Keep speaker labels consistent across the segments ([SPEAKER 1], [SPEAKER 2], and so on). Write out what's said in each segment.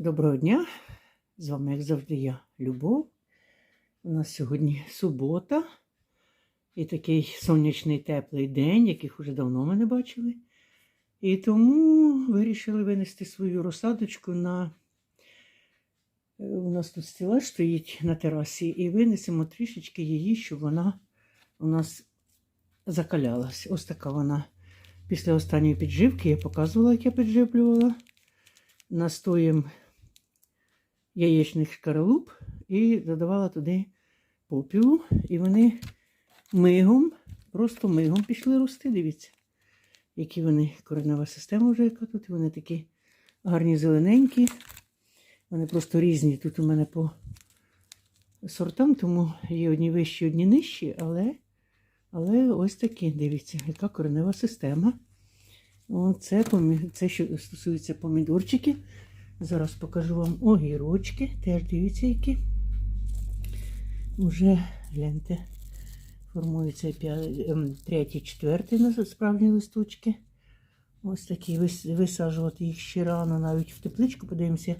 [SPEAKER 1] Доброго дня! З вами, як завжди, я Любов. У нас сьогодні субота і такий сонячний теплий день, яких уже давно ми не бачили. І тому вирішили винести свою розсадочку на. е, У нас тут стіла стоїть на терасі, і винесемо трішечки її, щоб вона у нас закалялась. Ось така вона. Після останньої підживки я показувала, як я підживлювала. Настоєм яєчних шкаралуп і додавала туди попілу. І вони мигом, просто мигом пішли рости. Дивіться, які вони, коренева система вже яка тут. Вони такі гарні зелененькі. Вони просто різні тут у мене по сортам, тому є одні вищі, одні нижчі, але, але ось такі, дивіться, яка коренева система. Оце, це що стосується помідорчиків. Зараз покажу вам огірочки. Теж дивіться, які. Уже гляньте, формуються ем, треті, справжні листочки. Ось такі висаджувати їх ще рано, навіть в тепличку. Подивимося,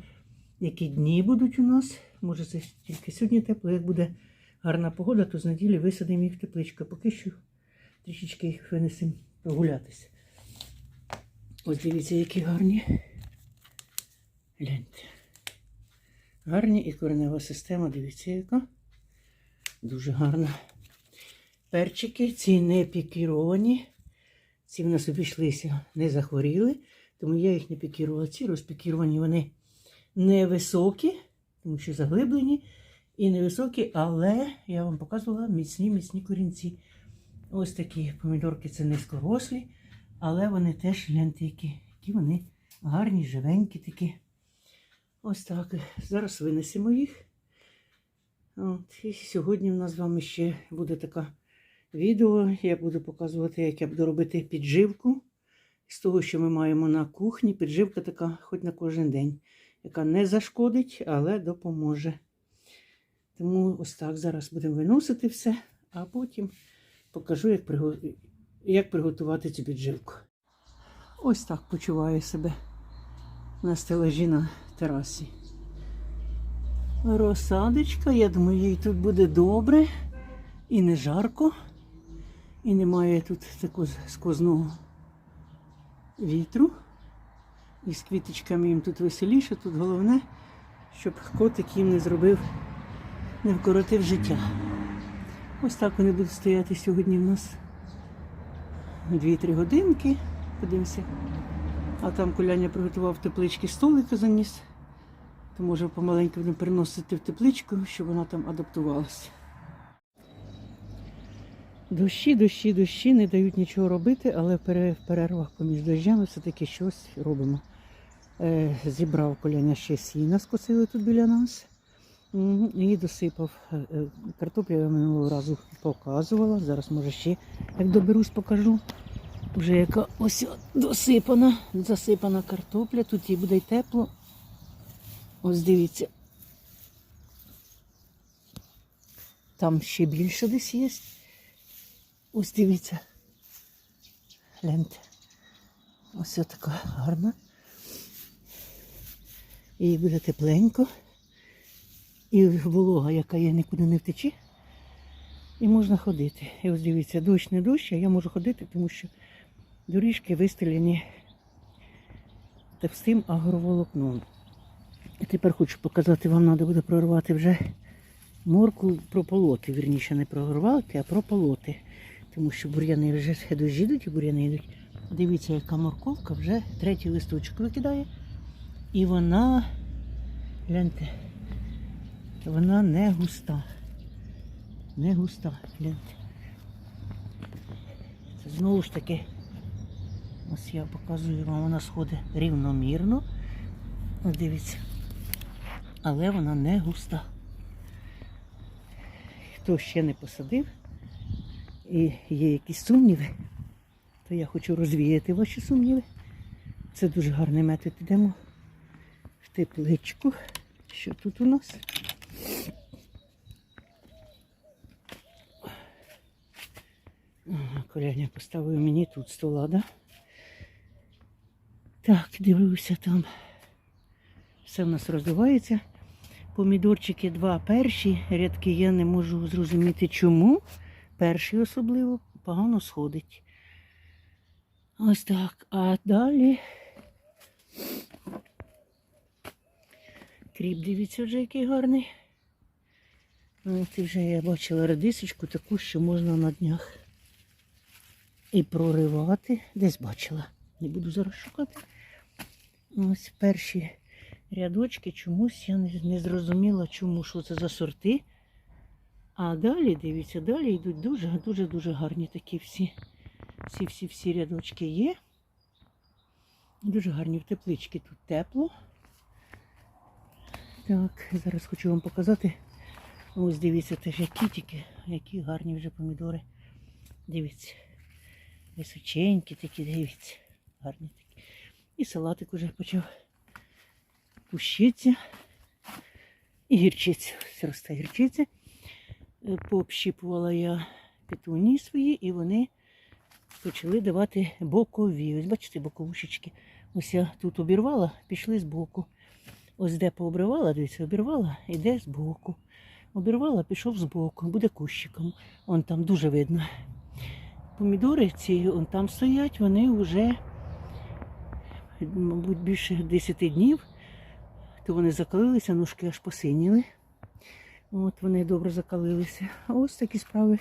[SPEAKER 1] які дні будуть у нас. Може, це тільки сьогодні тепло. Як буде гарна погода, то з неділі висадимо їх в тепличку. Поки що трішечки їх винесемо прогулятися. Ось дивіться, які гарні. Гляньте. Гарні і коренева система, дивіться, яка. Дуже гарна. Перчики, ці не пікіровані. Ці в нас обійшлися, не захворіли, тому я їх не пікірувала. Ці розпікіровані, вони невисокі, тому що заглиблені і невисокі, але я вам показувала міцні, міцні корінці. Ось такі помідорки це низькорослі, але вони теж гляньте, які, які вони гарні, живенькі такі. Ось так. Зараз винесемо їх. От, і сьогодні в нас з вами ще буде таке відео. Я буду показувати, як я буду робити підживку з того, що ми маємо на кухні. Підживка така, хоч на кожен день, яка не зашкодить, але допоможе. Тому ось так зараз будемо виносити все, а потім покажу, як, приго... як приготувати цю підживку. Ось так почуваю себе на стелажі на терасі. Розсадочка, я думаю, їй тут буде добре і не жарко, і немає тут такого сквозного вітру. І з квіточками їм тут веселіше. Тут головне, щоб котик їм не зробив, не вкоротив життя. Ось так вони будуть стояти сьогодні в нас 2-3 годинки. Подивимося. А там Коляня приготував теплички столика заніс. То може помаленьку будемо переносити в тепличку, щоб вона там адаптувалася. Дощі, дощі, дощі не дають нічого робити, але в перервах поміж дощами все-таки щось робимо. Е, зібрав Коляня ще сіна, скосили тут біля нас. І досипав е, е, картоплю, я минулого разу показувала. Зараз, може, ще як доберусь, покажу. Вже яка ось досипана, засипана картопля, тут їй буде й тепло. Ось дивіться. Там ще більше десь є. Ось дивіться. Гляньте. Ось така гарна. І буде тепленько. І волога, яка є, нікуди не втече. І можна ходити. І ось дивіться, дощ не дощ, а я можу ходити, тому що доріжки вистелені товстим агроволокном. І тепер хочу показати, вам треба буде прорвати вже морку прополоти. Вірніше, не прорвати, а прополоти. Тому що бур'яни вже йдуть і бур'яни йдуть. Дивіться, яка морковка вже третій листочок викидає. І вона, гляньте, вона не густа. Не густа, гляньте. Це знову ж таки, ось я показую вам, вона сходить рівномірно. Ось дивіться. Але вона не густа. Хто ще не посадив і є якісь сумніви, то я хочу розвіяти ваші сумніви. Це дуже гарний метод. Йдемо в тепличку. Що тут у нас? Коляня поставив мені тут стола, да? Так, дивлюся там. Все в нас розвивається. Помідорчики два перші рядки. Я не можу зрозуміти, чому. Перший особливо погано сходить. Ось так. А далі. Кріп, дивіться, вже який гарний. От і вже я бачила редисочку таку, що можна на днях і проривати. Десь бачила. Не буду зараз шукати. Ось перші рядочки чомусь я не, зрозуміла, чому, що це за сорти. А далі, дивіться, далі йдуть дуже-дуже дуже гарні такі всі. Всі всі всі рядочки є. Дуже гарні в теплички тут тепло. Так, зараз хочу вам показати. Ось дивіться теж які тільки, які гарні вже помідори. Дивіться. Височенькі такі, дивіться. Гарні такі. І салатик уже почав пущиться. І гірчиця. Все росте гірчиця. Е, Пообщіпувала я петунії свої, і вони почали давати бокові. Ось бачите, боковушечки. Ось я тут обірвала, пішли з боку. Ось де пообривала, дивіться, обірвала, іде з боку. Обірвала, пішов з боку, буде кущиком. Он там дуже видно. Помідори ці он там стоять, вони вже, мабуть, більше 10 днів, то вони закалилися, ножки аж посиніли. От вони добре закалилися. А ось такі справи.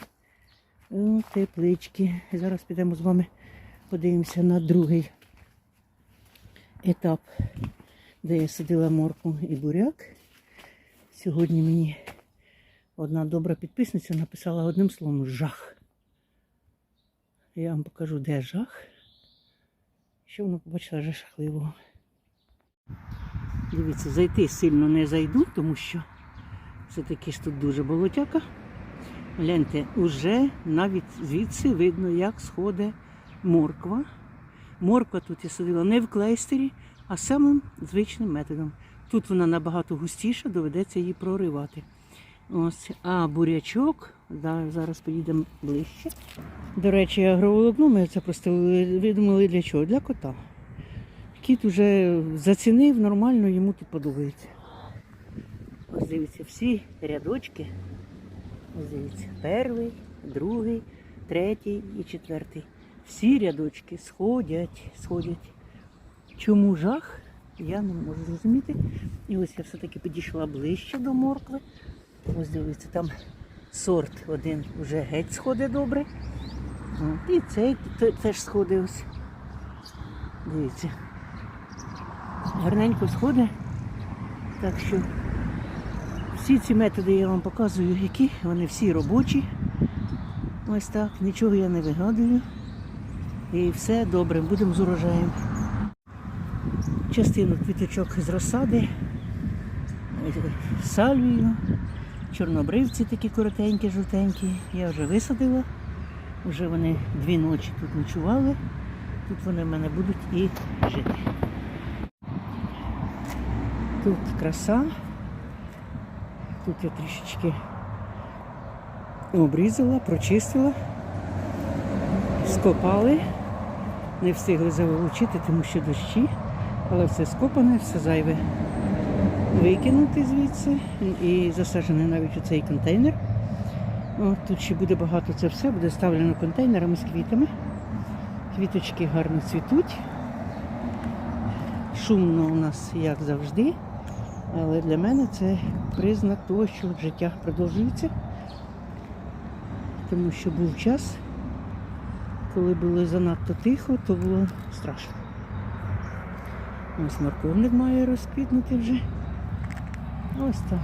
[SPEAKER 1] О, теплички. Зараз підемо з вами подивимося на другий етап, де я садила морку і буряк. Сьогодні мені одна добра підписниця написала одним словом жах. Я вам покажу, де жах. Що вона побачила вже жахливого. Дивіться, зайти сильно не зайду, тому що все-таки ж тут дуже болотяка. Гляньте, уже навіть звідси видно, як сходить морква. Морква тут я садила не в клейстері, а самим звичним методом. Тут вона набагато густіша, доведеться її проривати. Ось, а бурячок, да, зараз поїдемо ближче. До речі, агроволокно ми це просто видумали для чого? Для кота. Кіт уже зацінив нормально, йому тут подобається. Ось дивіться, всі рядочки. Ось дивіться, перший, другий, третій і четвертий. Всі рядочки сходять, сходять. Чому жах? Я не можу зрозуміти. І ось я все-таки підійшла ближче до моркви. Ось дивіться, там сорт один вже геть сходить добре. І цей теж сходить. Дивіться. Гарненько сходить. Так що всі ці методи я вам показую, які вони всі робочі. Ось так, нічого я не вигадую. І все добре, будемо з урожаєм. Частину квіточок з розсади, сальвію, чорнобривці такі коротенькі, жовтенькі. Я вже висадила. Вже вони дві ночі тут ночували. Тут вони в мене будуть і жити. Тут краса. Тут я трішечки обрізала, прочистила, скопали. Не встигли заволочити, тому що дощі, але все скопане, все зайве викинути звідси і засаджений навіть у цей контейнер. От, тут ще буде багато це все, буде ставлено контейнерами з квітами. Квіточки гарно цвітуть. Шумно у нас, як завжди. Але для мене це признак того, що життя продовжується. Тому що був час, коли було занадто тихо, то було страшно. Ось морковник має розквітнути вже. Ось так.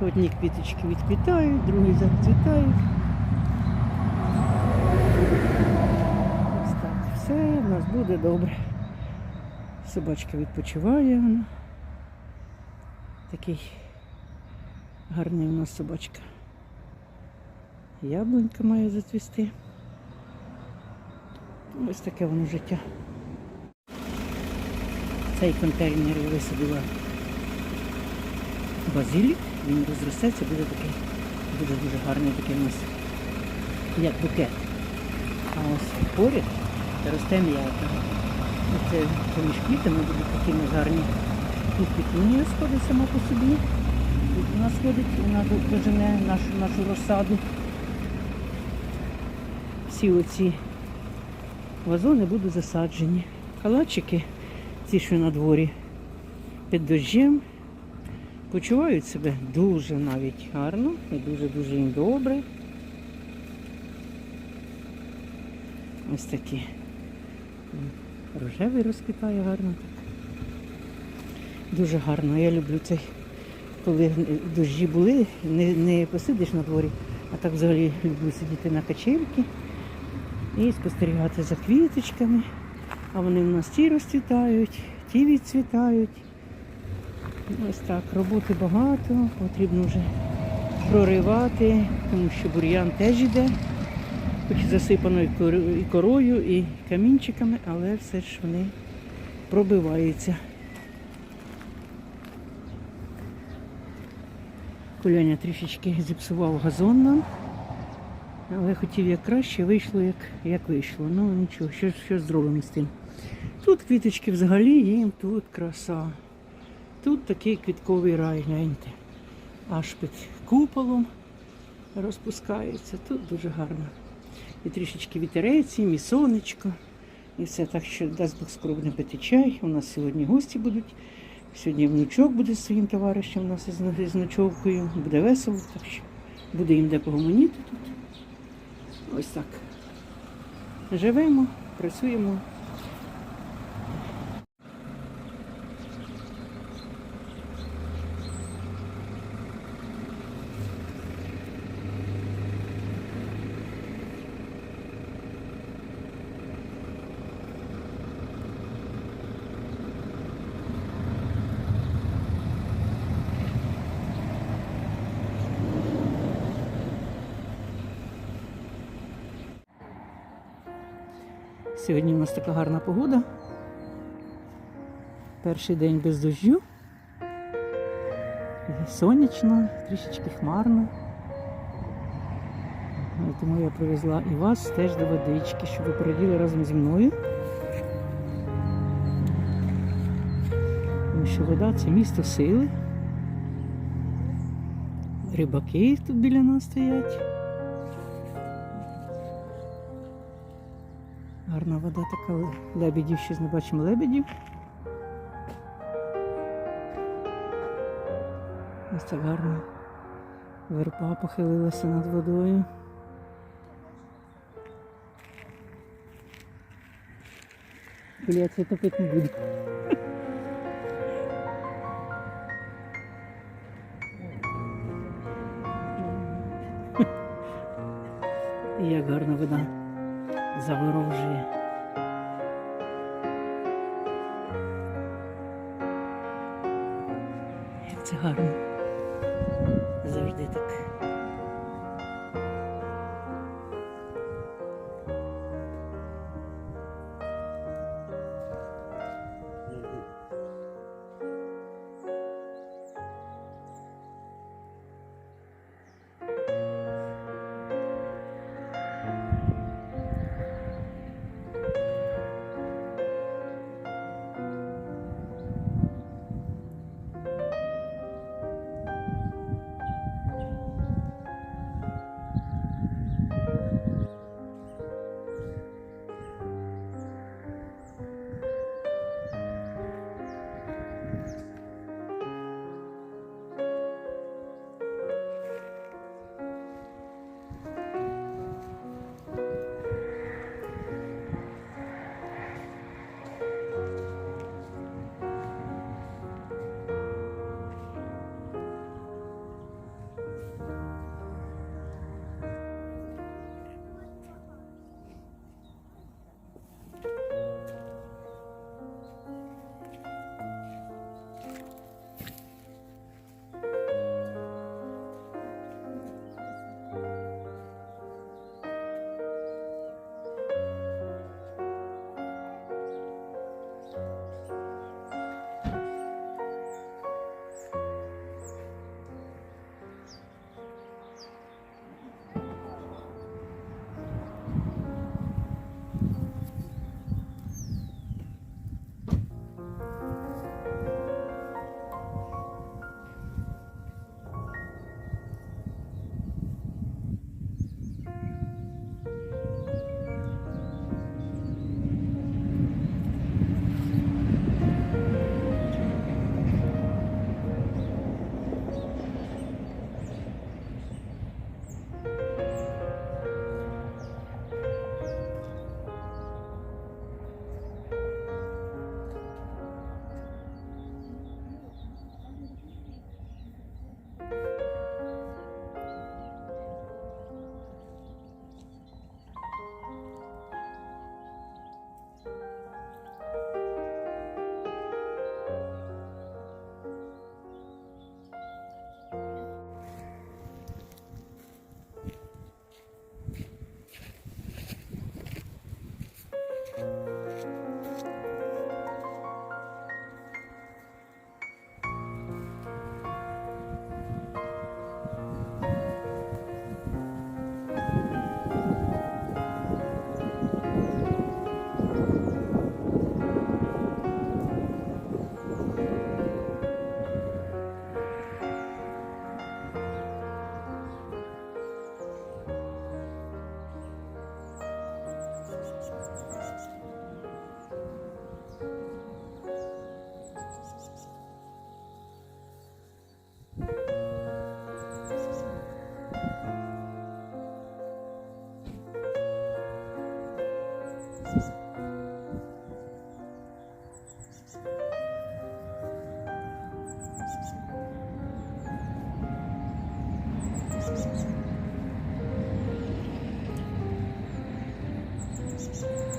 [SPEAKER 1] Одні квіточки відквітають, другі зацвітають. Ось так. Все в нас буде добре. Собачка відпочиває. Вона. Такий гарний у нас собачка. Яблунька має зацвісти. Ось таке воно життя. Цей контейнер я висадила базилік, він розростеться, буде такий дуже-дуже гарний такий у нас, як букет. А ось поряд росте м'ята. Оце поміж квітами будуть такі гарні Тут петунія сходить сама по собі. Тут вона сходить, вона до- дожене нашу, нашу розсаду. Всі оці вазони будуть засаджені. Калачики, ці, що на дворі, під дощем, почувають себе дуже навіть гарно і дуже-дуже їм добре. Ось такі. Рожевий розквітає гарно. Дуже гарно. Я люблю цей, коли дощі були, не, не посидиш на дворі, а так взагалі люблю сидіти на качельці і спостерігати за квіточками. А вони в нас ті розцвітають, ті відцвітають. Ось так, роботи багато, потрібно вже проривати, тому що бур'ян теж іде, хоч засипано і корою, і камінчиками, але все ж вони пробиваються. Коляня трішечки зіпсував газон нам, але хотів як краще, вийшло як, як вийшло. Ну нічого, що, що зробимо з тим. Тут квіточки взагалі їм, тут краса. Тут такий квітковий рай, гляньте. Аж під куполом розпускається. Тут дуже гарно. І трішечки вітерець, і сонечко. І все так, що дасть Бог скоро будемо пити чай. У нас сьогодні гості будуть. Сьогодні внучок буде з своїм товаришем у нас із, ночовкою. Буде весело, так що буде їм де погомоніти тут. Ось так. Живемо, працюємо. Сьогодні у нас така гарна погода. Перший день без дощу. Сонячно, трішечки хмарно. Тому я привезла і вас теж до водички, щоб ви пораділи разом зі мною. Тому що вода це місто сили. Рибаки тут біля нас стоять. Гарна вода така, лебедів ще не бачимо лебедів. Ось так гарно. Верба похилилася над водою. Блять, я топити не буду. Як гарна вода заворожує. Як це гарно.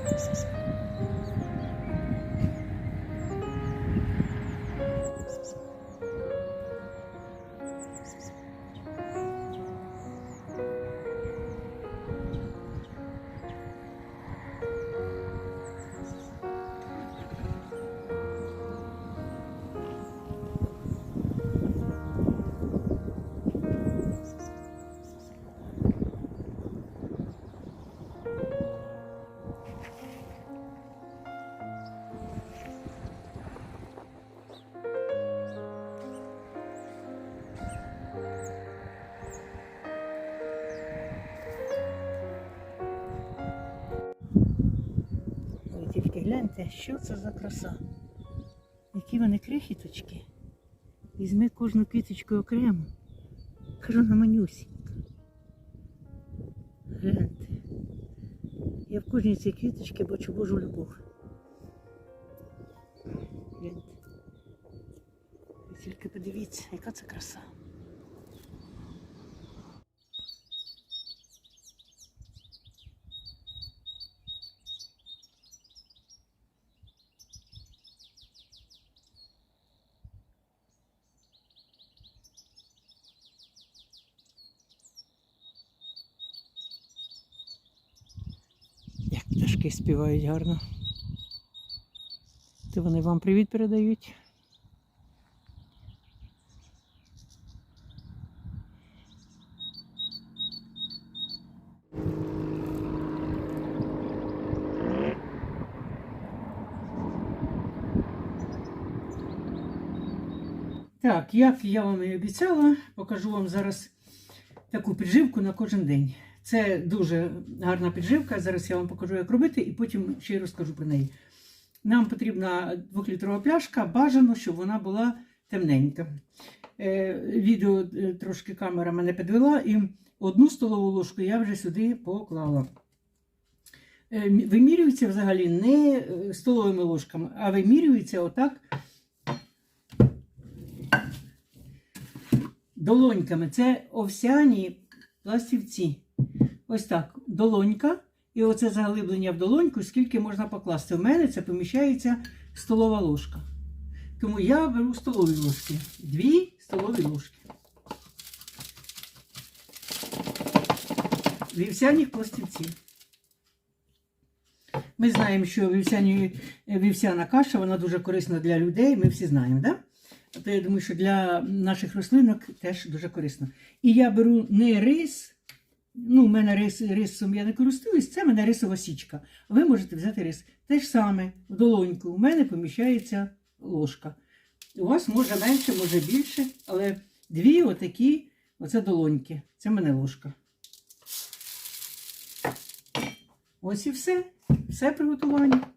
[SPEAKER 1] this is Гляньте, що це за краса. Які вони крихіточки. Візьми кожну квіточку окремо. Кажу на манюсінька. Гляньте. Я в кожній цій квіточці бачу Божу любов. Гляньте. Тільки подивіться, яка це краса. Як пташки співають гарно. То вони вам привіт передають. Так, як я вам і обіцяла, покажу вам зараз таку підживку на кожен день. Це дуже гарна підживка. Зараз я вам покажу, як робити, і потім ще й розкажу про неї. Нам потрібна двохлітрова пляшка, бажано, щоб вона була темненька. Е, відео е, трошки камера мене підвела, і одну столову ложку я вже сюди поклала. Е, вимірюється взагалі не столовими ложками, а вимірюється отак долоньками. Це овсяні пластівці. Ось так, долонька. І оце заглиблення в долоньку, скільки можна покласти. У мене це поміщається столова ложка. Тому я беру столові ложки. Дві столові ложки. Вівсяних пластівців. Ми знаємо, що вівсяні, вівсяна каша вона дуже корисна для людей. Ми всі знаємо, так? Да? То я думаю, що для наших рослинок теж дуже корисно. І я беру не рис. Ну, у мене рис, рисом я не користуюсь, це в мене рисова січка. Ви можете взяти рис. Те ж саме, в долоньку. У мене поміщається ложка. У вас може менше, може більше, але дві отакі, оце долоньки. Це в мене ложка. Ось і все. Все приготування.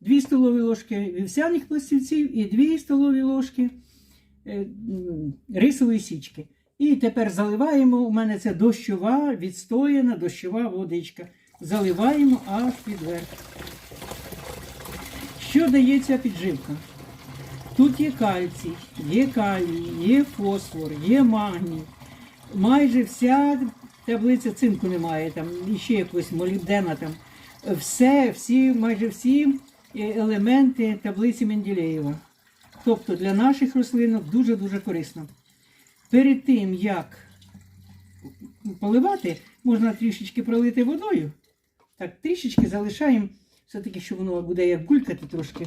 [SPEAKER 1] Дві столові ложки вівсяних пластівців і дві столові ложки е, рисової січки. І тепер заливаємо. У мене це дощова, відстояна дощова водичка. Заливаємо аж під верх. Що дає ця підживка? Тут є кальцій, є калій, є фосфор, є магній. Майже вся таблиця цинку немає, там ще якось молібдена там. Все, всі, майже всі е, елементи таблиці Менделєєва. Тобто для наших рослинок дуже-дуже корисно. Перед тим, як поливати, можна трішечки пролити водою. Так, трішечки залишаємо, все-таки, що воно буде як гулькати трошки.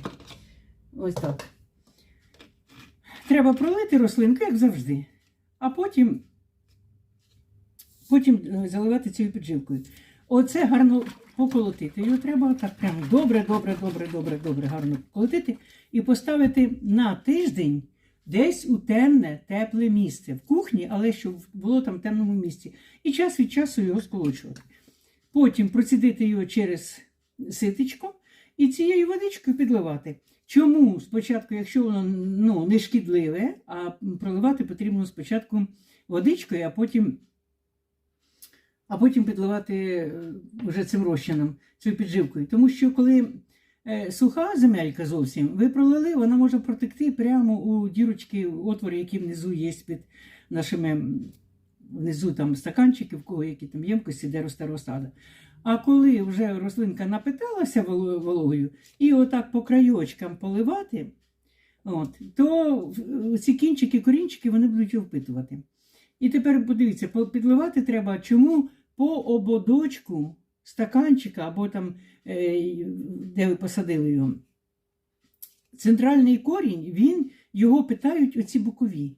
[SPEAKER 1] Ось так. Треба пролити рослинку, як завжди. А потім, потім е, заливати цією підживкою. Оце гарно поколотити. Його треба так прямо добре, добре, добре, добре, добре, гарно поколотити і поставити на тиждень десь у темне, тепле місце. В кухні, але щоб було там в темному місці. І час від часу його сколочувати. Потім процідити його через ситечко і цією водичкою підливати. Чому спочатку, якщо воно ну, не шкідливе, а проливати потрібно спочатку водичкою, а потім, а потім підливати е, вже цим розчином, цією підживкою. Тому що коли суха земелька зовсім, ви пролили, вона може протекти прямо у дірочки, отвори, які внизу є під нашими внизу там стаканчики, в кого які там ємкості, де росте розсада. А коли вже рослинка напиталася вологою, і отак по краєчкам поливати, от, то ці кінчики, корінчики вони будуть його впитувати. І тепер подивіться, підливати треба чому по ободочку стаканчика або там, е, де ви посадили його. Центральний корінь, він, його питають оці бокові,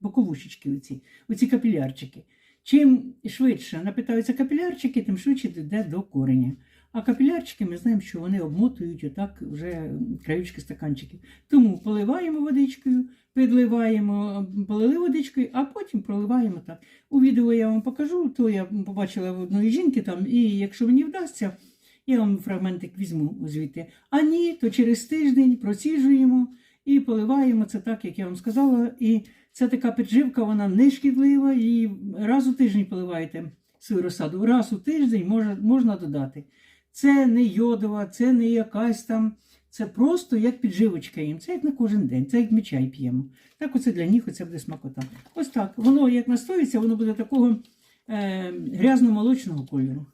[SPEAKER 1] боковушечки, оці, оці капілярчики. Чим швидше напитаються капілярчики, тим швидше йде до кореня. А капілярчики ми знаємо, що вони обмотують отак вже краючки стаканчиків. Тому поливаємо водичкою, підливаємо, полили водичкою, а потім проливаємо так. У відео я вам покажу, то я побачила в одної жінки там, і якщо мені вдасться,
[SPEAKER 2] Я вам фрагментик візьму звідти. А ні, то через тиждень проціжуємо і поливаємо це так, як я вам сказала. І це така підживка, вона не шкідлива. І раз у тиждень поливаєте свою розсаду. Раз у тиждень можна, можна додати. Це не йодова, це не якась там. Це просто як підживочка їм. Це як на кожен день, це як ми чай п'ємо. Так оце для них оце буде смакота. Ось так. Воно як настоїться, воно буде такого е, грязно-молочного кольору.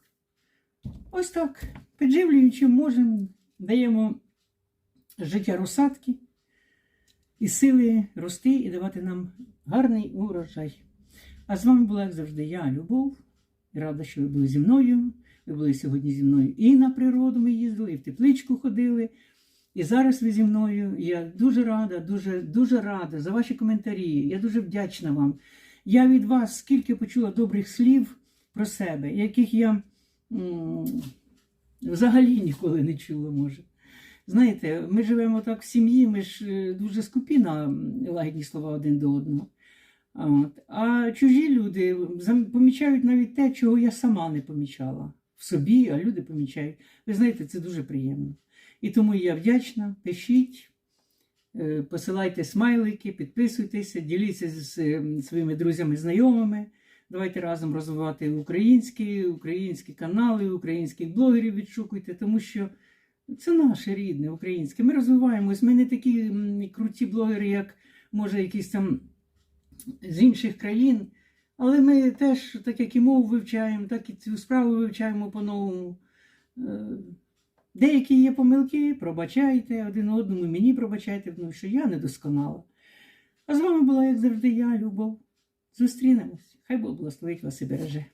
[SPEAKER 2] Ось так. Підживлюємо чим можемо, даємо життя розсадки і сили рости і давати нам гарний урожай. А з вами була, як завжди, я, Любов. І Рада, що ви були зі мною. Ви були сьогодні зі мною і на природу ми їздили, і в тепличку ходили. І зараз ви зі мною. Я дуже рада, дуже, дуже рада за ваші коментарі. Я дуже вдячна вам. Я від вас скільки почула добрих слів про себе, яких я м, взагалі ніколи не чула, може. Знаєте, ми живемо так в сім'ї, ми ж е, дуже скупі на лагідні слова один до одного. А чужі люди помічають навіть те, чого я сама не помічала в собі, а люди помічають. Ви знаєте, це дуже приємно. І тому я вдячна. Пишіть, е, посилайте смайлики, підписуйтеся, діліться з е, своїми друзями, знайомими. Давайте разом розвивати українські, українські канали, українських блогерів відшукуйте, тому що це наше рідне українське. Ми розвиваємось. Ми не такі круті блогери, як може якісь там з інших країн. Але ми теж, так як і мову вивчаємо, так і цю справу вивчаємо по-новому. Е, Деякі є помилки, пробачайте один одному, мені пробачайте, тому що я недосконала. А з вами була, як завжди, я, Любов. Зустрінемось. Хай Бог благословить вас і береже.